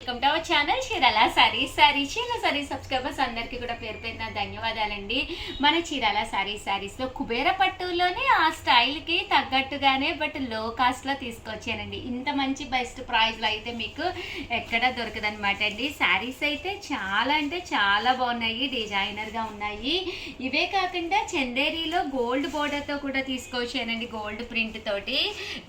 Welcome to our channel Chirala sari sari Chirala sari subscribers అందరికీ కూడా పేరు పేరున ధన్యవాదాలండి. మన చీరాల సారీ సారీస్లో కుబేర పట్టులోనే ఆ స్టైల్కి తగ్గట్టుగానే బట్లో కాస్ట్లో తీసుకొచ్చానండి. ఇంత మంచి బెస్ట్ ప్రైస్లో అయితే మీకు ఎక్కడ దొరకదనమాట అండి. శారీస్ అయితే చాలా అంటే చాలా బాగున్నాయి డిజైనర్గా ఉన్నాయి. ఇవే కాకుండా చందేరీలో గోల్డ్ బోర్డర్తో కూడా తీసుకొచ్చానండి గోల్డ్ ప్రింట్ తోటి.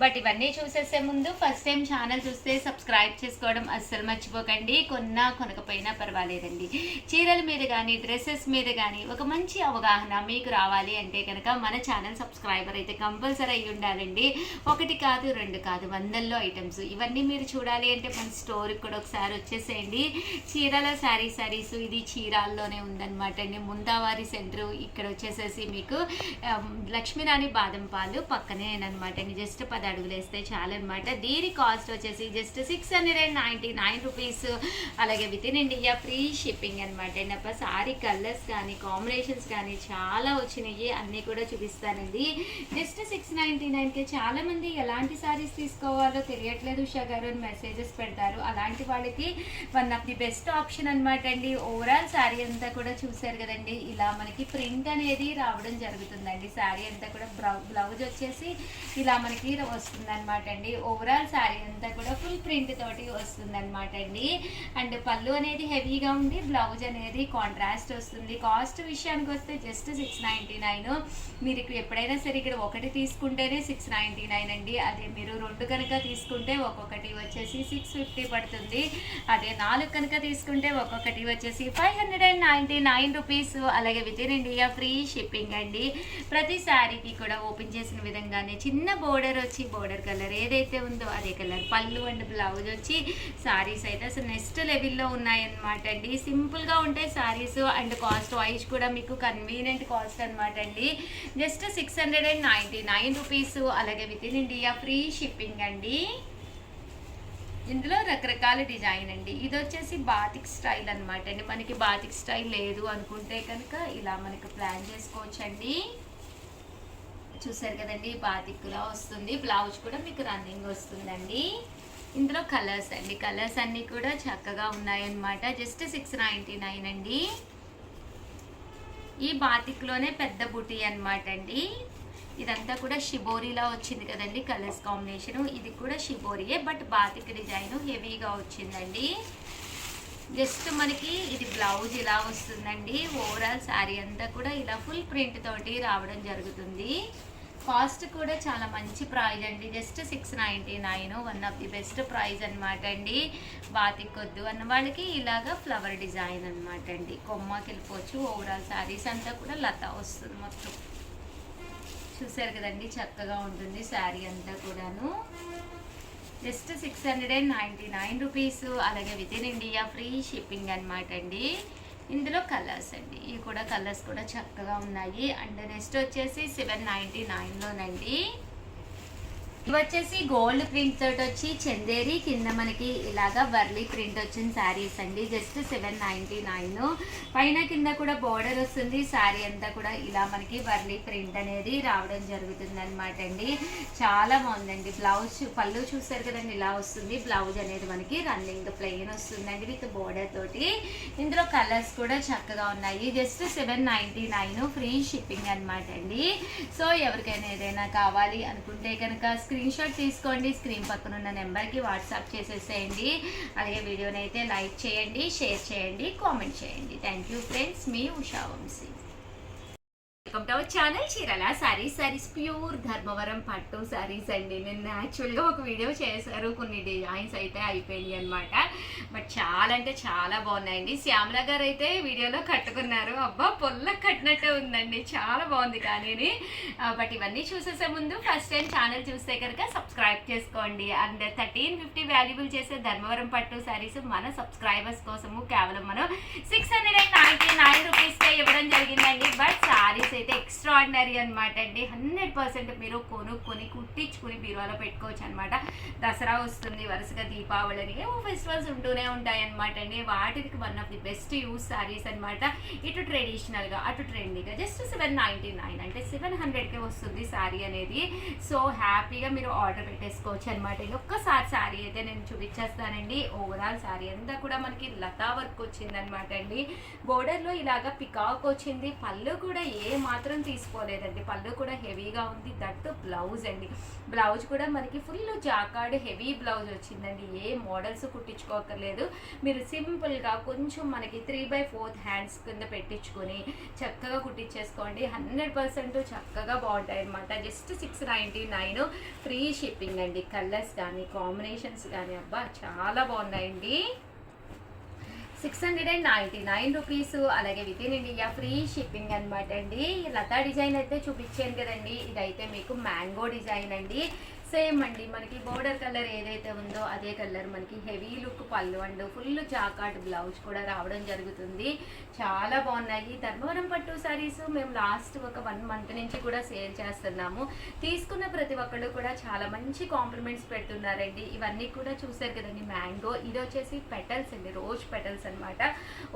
బట్ ఇవన్నీ చూసేసే ముందు ఫస్ట్ టైం ఛానల్ చూస్తే సబ్స్క్రైబ్ చేసుకోవడం అస్సలు మర్చిపోకండి. కొన్నా కొనకపోయినా పర్వాలేదండి. చీరల మీద కానీ డ్రెస్సెస్ మీద కానీ ఒక మంచి అవగాహన మీకు రావాలి అంటే కనుక మన ఛానల్ సబ్స్క్రైబర్ అయితే కంపల్సరీ అయి ఉండాలండి. ఒకటి కాదు రెండు కాదు వందల్లో ఐటమ్స్. ఇవన్నీ మీరు చూడాలి అంటే మన స్టోర్కి కూడా ఒకసారి వచ్చేసేయండి. చీరల శారీ శారీస్ ఇది చీరాల్లోనే ఉందన్నమాట అండి. ముందావారి సెంటర్ ఇక్కడ వచ్చేసేసి మీకు లక్ష్మీరాణి బాదం పాలు పక్కనే అనమాట అండి. జస్ట్ పది అడుగులు వేస్తే చాలన్నమాట. దీని కాస్ట్ వచ్చేసి just six hundred and ninety nine rupees అలాగే with in India free shipping అనమాట అండ్ అబ్బా సారీ కలర్స్ కానీ కాంబినేషన్స్ కానీ చాలా వచ్చినాయి. అన్నీ కూడా చూపిస్తానండి. జస్ట్ సిక్స్ నైంటీ నైన్కి చాలామంది ఎలాంటి సారీస్ తీసుకోవాలో తెలియట్లేదు ఉషా గారు అని మెసేజెస్ పెడతారు. అలాంటి వాళ్ళకి one of the best option అనమాట అండి. ఓవరాల్ శారీ అంతా కూడా చూసారు కదండి. ఇలా మనకి ప్రింట్ అనేది రావడం జరుగుతుందండి. శారీ అంతా కూడా బ్లౌజ్ వచ్చేసి ఇలా మనకి వస్తుంది అనమాట అండి. ఓవరాల్ శారీ అంతా కూడా ఫుల్ ప్రింట్ తోటి వస్తుంది అనమాట అండ్ పళ్ళు అనేది హెవీగా ఉంది. బ్లౌజ్ అనేది కాంట్రాస్ట్ వస్తుంది. కాస్ట్ విషయానికి వస్తే జస్ట్ సిక్స్ నైంటీ నైన్ మీరు ఇక్కడ ఎప్పుడైనా సరే ఇక్కడ ఒకటి తీసుకుంటేనే సిక్స్ నైంటీ నైన్ అండి. అదే మీరు రెండు కనుక తీసుకుంటే ఒక్కొక్కటి వచ్చేసి సిక్స్ ఫిఫ్టీ పడుతుంది. అదే నాలుగు కనుక తీసుకుంటే ఒక్కొక్కటి వచ్చేసి five hundred and ninety nine rupees అలాగే with in India free shipping అండి. ప్రతి శారీకి కూడా ఓపెన్ చేసిన విధంగానే చిన్న బోర్డర్ వచ్చి బోర్డర్ కలర్ ఏదైతే ఉందో అదే కలర్ పళ్ళు అండ్ బ్లౌజ్ వచ్చి శారీస్ అయితే అసలు నెక్స్ట్ లెవెల్లో ఉన్నాయన్నమాట అండి. సింపుల్గా ఉంటాయి శారీస్ అండ్ కాస్ట్ వైజ్ కూడా మీకు కన్వీనియంట్ కాస్ట్ అనమాట అండి. Just six hundred and ninety nine rupees అలాగే with in India free shipping అండి. ఇందులో రకరకాల డిజైన్ అండి. ఇది వచ్చేసి బాతిక్ స్టైల్ అనమాట అండి. మనకి బాతిక్ స్టైల్ లేదు అనుకుంటే కనుక ఇలా మనకి ప్లాన్ చేసుకోవచ్చండి. చూసారు కదండి బాతిక్లా వస్తుంది. బ్లౌజ్ కూడా మీకు రన్నింగ్ వస్తుందండి. ఇందులో కలర్స్ అండి. కలర్స్ అన్నీ కూడా చక్కగా ఉన్నాయన్నమాట. జస్ట్ సిక్స్ నైంటీ నైన్ అండి. ఈ బాతిక్లోనే పెద్ద బుటీ అనమాట అండి. ఇదంతా కూడా షిబోరీలా వచ్చింది కదండి కలర్స్ కాంబినేషన్. ఇది కూడా షిబోరియే బట్ బాతిక్ డిజైన్ హెవీగా వచ్చిందండి. జస్ట్ మనకి ఇది బ్లౌజ్ ఇలా వస్తుందండి. ఓవరాల్ శారీ అంతా కూడా ఇలా ఫుల్ ప్రింట్ తోటి రావడం జరుగుతుంది. కాస్ట్ కూడా చాలా మంచి ప్రైజ్ అండి. Just six ninety nine one of the best price అనమాట అండి. బాతికొద్దు అన్న వాళ్ళకి ఇలాగా ఫ్లవర్ డిజైన్ అనమాట అండి. కొమ్మకి వెళ్ళిపోవచ్చు ఓవరాల్ శారీస్ అంతా కూడా లత వస్తుంది మొత్తం. చూసారు కదండి చక్కగా ఉంటుంది శారీ అంతా కూడాను. Just six hundred and ninety nine rupees. అలాగే with in India free shipping అనమాట అండి. ఇందులో కలర్స్ అండి. ఇవి కూడా కలర్స్ కూడా చక్కగా ఉన్నాయి. అండ్ నెక్స్ట్ వచ్చేసి సెవెన్ నైంటీ నైన్లోనండి ఇవి వచ్చేసి గోల్డ్ ప్రింట్ తోటి వచ్చి చందేరి కింద మనకి ఇలాగా వర్లీ ప్రింట్ వచ్చిన శారీస్ అండి. Just seven ninety nine. పైన కింద కూడా బోర్డర్ వస్తుంది. శారీ అంతా కూడా ఇలా మనకి వర్లీ ప్రింట్ అనేది రావడం జరుగుతుంది అనమాట అండి. చాలా బాగుందండి. బ్లౌజ్ పళ్ళు చూసారు కదండి ఇలా వస్తుంది. బ్లౌజ్ అనేది మనకి రన్నింగ్ ప్లెయిన్ వస్తుందండి విత్ బోర్డర్ తోటి. ఇందులో కలర్స్ కూడా చక్కగా ఉన్నాయి. Just seven ninety nine free shipping అనమాట అండి. సో ఎవరికైనా ఏదైనా కావాలి అనుకుంటే కనుక స్క్రీన్ షాట్ తీసుకోండి. స్క్రీన్ పక్కన ఉన్న నెంబర్కి వాట్సాప్ చేసేసేయండి. అలాగే వీడియోని అయితే లైక్ చేయండి షేర్ చేయండి కామెంట్ చేయండి. Thank you friends me Usha Vamshi. Welcome to our channel చీరల సారీస్ సారీస్ ప్యూర్ ధర్మవరం పట్టు సారీస్ అండి. నేను యాక్చువల్గా ఒక వీడియో చేశారు. కొన్ని డిజైన్స్ అయితే అయిపోయినాయి అనమాట బట్ చాలా అంటే చాలా బాగున్నాయండి. శ్యామల గారు అయితే వీడియోలో కట్టుకున్నారు. అబ్బా పొల్ల కట్టినట్టే ఉందండి. చాలా బాగుంది కానీ. బట్ ఇవన్నీ చూసేసే ముందు ఫస్ట్ టైం ఛానల్ చూస్తే కనుక సబ్స్క్రైబ్ చేసుకోండి. అండ్ థర్టీన్ ఫిఫ్టీ వాల్యుబుల్ చేసే ధర్మవరం పట్టు సారీస్ మన సబ్స్క్రైబర్స్ కోసము కేవలం మనం six hundred and ninety nine రూపీస్కే ఇవ్వడం జరిగిందండి. బట్ సారీస్ అయితే ఎక్స్ట్రాడినరీ అనమాట అండి. హండ్రెడ్ పర్సెంట్ మీరు కొనుక్కొని కుట్టించుకుని బీరువాలో పెట్టుకోవచ్చు అనమాట దసరా వస్తుంది వరుసగా దీపావళి అని ఏమో ఫెస్టివల్స్ ఉంటూనే ఉంటాయి అనమాట అండి. వాటికి one of the best use saris అనమాట ఇటు ట్రెడిషనల్గా అటు ట్రెండీగా జస్ట్ సెవెన్ నైంటీ నైన్ అంటే సెవెన్ హండ్రెడ్కే వస్తుంది శారీ అనేది. సో హ్యాపీగా మీరు ఆర్డర్ పెట్టేసుకోవచ్చు అనమాట ఇది ఒక్కసారి శారీ అయితే నేను చూపించేస్తానండి. ఓవరాల్ శారీ అంతా కూడా మనకి లతా వర్క్ వచ్చిందనమాట అండి. బోర్డర్లో ఇలాగా పికాక్ వచ్చింది. పళ్ళు కూడా ఏ మాత్రం తీసుకోలేదండి. పళ్ళు కూడా హెవీగా ఉంది. దట్ బ్లౌజ్ అండి. బ్లౌజ్ కూడా మనకి ఫుల్ జాకాడ్ హెవీ బ్లౌజ్ వచ్చిందండి. ఏ మోడల్స్ కుట్టించుకోకర్లేదు మీరు సింపుల్గా కొంచెం మనకి త్రీ బై ఫోర్త్ హ్యాండ్స్ కింద పెట్టించుకొని చక్కగా కుట్టించేసుకోండి. హండ్రెడ్ పర్సెంట్ చక్కగా బాగుంటాయి అనమాట just six ninety nine free shipping అండి. కలర్స్ కానీ కాంబినేషన్స్ కానీ అబ్బా చాలా బాగున్నాయండి. Six hundred and ninety nine rupees అలాగే with in India free shipping అనమాట అండి. లతా డిజైన్ అయితే చూపించాను కదండి. ఇదైతే మీకు మ్యాంగో డిజైన్ అండి. సేమ్ అండి. మనకి బోర్డర్ కలర్ ఏదైతే ఉందో అదే కలర్. మనకి హెవీ లుక్ పళ్ళు అండ్ ఫుల్ జాకాట్ బ్లౌజ్ కూడా రావడం జరుగుతుంది. చాలా బాగున్నాయి. ధర్మవరం పట్టు సారీస్ మేము లాస్ట్ ఒక వన్ మంత్ నుంచి కూడా సేల్ చేస్తున్నాము. తీసుకున్న ప్రతి ఒక్కళ్ళు కూడా చాలా మంచి కాంప్లిమెంట్స్ పెడుతున్నారండి. ఇవన్నీ కూడా చూసారు కదండి. మ్యాంగో ఇది వచ్చేసి పెటల్స్ అండి. రోజ్ పెటల్స్ అన్నమాట.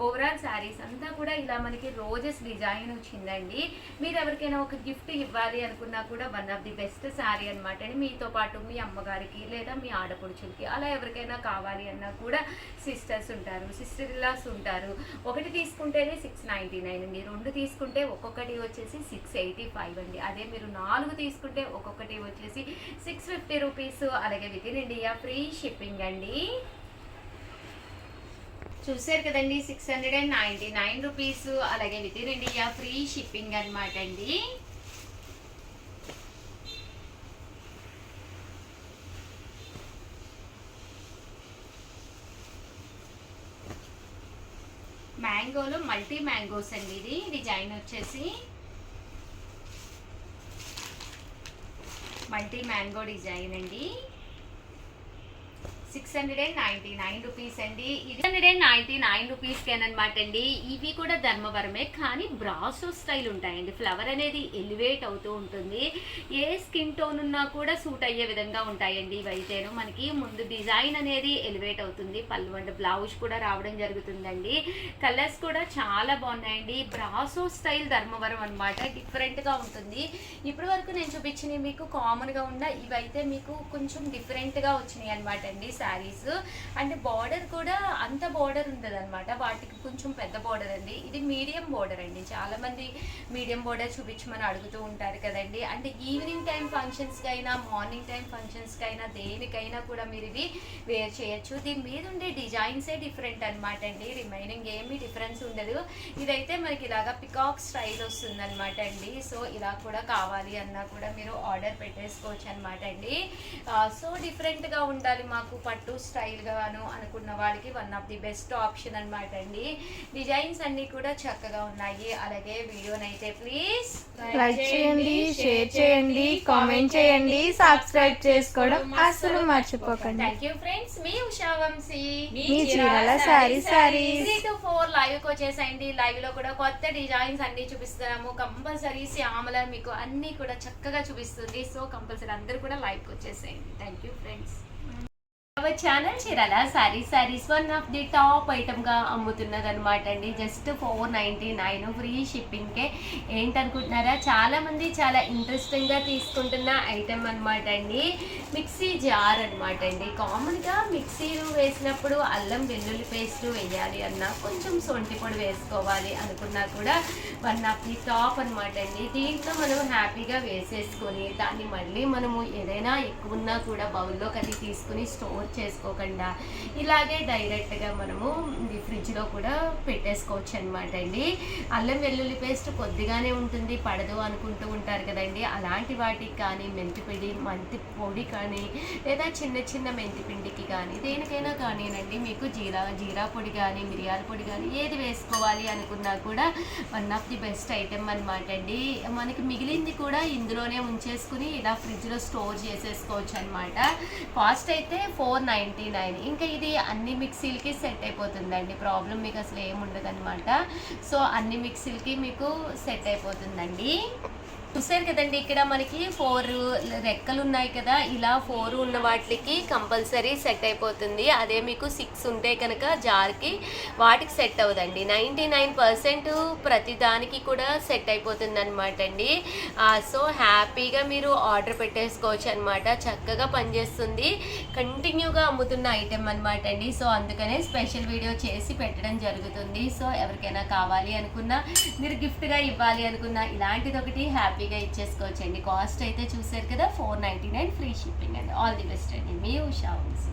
ఓవరాల్ శారీస్ అంతా కూడా ఇలా మనకి రోజెస్ డిజైన్ వచ్చిందండి. మీరు ఎవరికైనా ఒక గిఫ్ట్ ఇవ్వాలి అనుకున్నా కూడా one of the best sari అనమాట అండి. మీతో పాటు మీ అమ్మగారికి లేదా మీ ఆడపడుచులకి అలా ఎవరికైనా కావాలి అన్నా కూడా సిస్టర్స్ ఉంటారు సిస్టర్ ఇలాస్ ఉంటారు. ఒకటి తీసుకుంటేనే సిక్స్ నైంటీ నైన్ అండి. రెండు తీసుకుంటే ఒక్కొక్కటి వచ్చేసి సిక్స్ ఎయిటీ ఫైవ్ అండి. అదే మీరు నాలుగు తీసుకుంటే ఒక్కొక్కటి వచ్చేసి సిక్స్ ఫిఫ్టీ రూపీస్ అలాగే with in India free shipping అండి. చూసారు కదండి six hundred and ninety nine rupees అలాగే with in India free shipping అనమాట అండి. మ్యాంగోలో మల్టీ మ్యాంగోస్ అండి ఇది. డిజైన్ వచ్చేసి మల్టీ మ్యాంగో డిజైన్ అండి. Six hundred and ninety nine rupees అండి. ఇది హండ్రెడ్ అండ్ నైంటీ నైన్ రూపీస్కి అనమాట అండి. ఇవి కూడా ధర్మవరమే కానీ బ్రాసో స్టైల్ ఉంటాయండి. ఫ్లవర్ అనేది ఎలివేట్ అవుతూ ఉంటుంది. ఏ స్కిన్ టోన్ ఉన్నా కూడా సూట్ అయ్యే విధంగా ఉంటాయండి ఇవైతేను మనకి ముందు డిజైన్ అనేది ఎలివేట్ అవుతుంది. పళ్ళు అండ్ బ్లౌజ్ కూడా రావడం జరుగుతుందండి. కలర్స్ కూడా చాలా బాగున్నాయండి. బ్రాసో స్టైల్ ధర్మవరం అనమాట డిఫరెంట్గా ఉంటుంది. ఇప్పటి వరకు నేను చూపించినవి మీకు కామన్గా ఉన్న ఇవైతే మీకు కొంచెం డిఫరెంట్గా వచ్చినాయి అనమాట అండి. శారీస్. అండ్ బార్డర్ కూడా అంత బార్డర్ ఉండదు అనమాట వాటికి కొంచెం పెద్ద బార్డర్ అండి. ఇది మీడియం బార్డర్ అండి. చాలామంది మీడియం బార్డర్ చూపించమని అడుగుతూ ఉంటారు కదండి. అంటే ఈవినింగ్ టైం ఫంక్షన్స్కి అయినా మార్నింగ్ టైం ఫంక్షన్స్కి అయినా దేనికైనా కూడా మీరు ఇది వేర్ చేయొచ్చు. దీని మీద ఉండే డిజైన్సే డిఫరెంట్ అనమాట అండి. రిమైనింగ్ ఏమీ డిఫరెన్స్ ఉండదు. ఇదైతే మనకి ఇలాగా పికాక్ స్టైల్ వస్తుంది అనమాట అండి. సో ఇలా కూడా కావాలి అన్నా కూడా మీరు ఆర్డర్ పెట్టేసుకోవచ్చు అనమాట అండి సో డిఫరెంట్గా ఉండాలి మాకు పట్టు స్టైల్ గాను అనుకున్న వాళ్ళకి one of the best option అనమాట అండి. డిజైన్స్ అన్ని కూడా చక్కగా ఉన్నాయి. అలాగే వీడియోనైతే ప్లీజ్ లైక్ చేయండి షేర్ చేయండి కామెంట్ చేయండి సబ్స్క్రైబ్ చేసుకోవడం అస్సలు మర్చిపోకండి. థ్యాంక్ యూ ఫ్రెండ్స్ మీ ఉషా వంశీ మీ Chirala sari sorry two four లైవ్కి వచ్చేసండి. లైవ్లో కూడా కొత్త డిజైన్స్ అన్ని చూపిస్తున్నాము. కంపల్సరీ శ్యామల మీకు అన్ని కూడా చక్కగా చూపిస్తుంది. సో కంపల్సరీ అందరూ కూడా లైవ్కి వచ్చేసేయండి. Thank you friends our channel Chirala sari saris one of the top ఐటమ్గా అమ్ముతున్నది అనమాట అండి. Just four ninety nine free షిప్పింగ్కే ఏంటనుకుంటున్నారా? చాలామంది చాలా ఇంట్రెస్టింగ్గా తీసుకుంటున్న ఐటమ్ అనమాట అండి. మిక్సీ జార్ అనమాట అండి. కామన్గా మిక్సీలు వేసినప్పుడు అల్లం వెల్లుల్లి పేస్ట్ వేయాలి అన్నా కొంచెం సొంటి పొడి వేసుకోవాలి అనుకున్నా కూడా వన్ ఆఫ్ ది టాప్ అనమాట అండి. దీంట్లో మనం హ్యాపీగా వేసేసుకొని దాన్ని మళ్ళీ మనము ఏదైనా ఎక్కువ ఉన్నా కూడా బౌల్లో కట్టి తీసుకుని స్టోర్ చేసుకోకుండా ఇలాగే డైరెక్ట్గా మనము ఈ ఫ్రిడ్జ్లో కూడా పెట్టేసుకోవచ్చు అనమాట అండి అల్లం వెల్లుల్లి పేస్ట్ కొద్దిగానే ఉంటుంది పడదు అనుకుంటూ ఉంటారు కదండి. అలాంటి వాటికి కానీ మెంతిపిండి మంతి పొడి కానీ లేదా చిన్న చిన్న మెంతి పిండికి కానీ దేనికైనా కానీనండి మీకు జీరా జీరా పొడి కానీ మిరియాల పొడి కానీ ఏది వేసుకోవాలి అనుకున్నా కూడా one of the best item అనమాట అండి మనకి మిగిలింది కూడా ఇందులోనే ఉంచేసుకుని ఇలా ఫ్రిడ్జ్లో స్టోర్ చేసేసుకోవచ్చు అనమాట కాస్ట్ అయితే ఫోర్ నైంటీ నైన్. ఇంకా ఇది అన్ని మిక్సీలకి సెట్ అయిపోతుందండి. ప్రాబ్లం మీకు అసలు ఏముండదు అనమాట సో అన్ని మిక్సీలకి మీకు సెట్ అయిపోతుందండి. చూసారు కదండి ఇక్కడ మనకి ఫోర్ రెక్కలు ఉన్నాయి కదా ఇలా ఫోర్ ఉన్న వాటికి కంపల్సరీ సెట్ అయిపోతుంది. అదే మీకు సిక్స్ ఉంటే కనుక జార్కి వాటికి సెట్ అవ్వదండి. నైంటీ నైన్ పర్సెంట్ ప్రతి దానికి కూడా సెట్ అయిపోతుంది అనమాట అండి సో హ్యాపీగా మీరు ఆర్డర్ పెట్టేసుకోవచ్చు అనమాట చక్కగా పనిచేస్తుంది. కంటిన్యూగా అమ్ముతున్న ఐటెం అనమాట అండి. సో అందుకనే స్పెషల్ వీడియో చేసి పెట్టడం జరుగుతుంది. సో ఎవరికైనా కావాలి అనుకున్నా మీరు గిఫ్ట్గా ఇవ్వాలి అనుకున్నా ఇలాంటిది ఒకటి హ్యాపీగా ఇచ్చేసుకోవచ్చండి. కాస్ట్ అయితే చూసారు కదా four ninety nine free shipping అండి. ఆల్ ది బెస్ట్ అండి. మీ ఉషా వంశీ.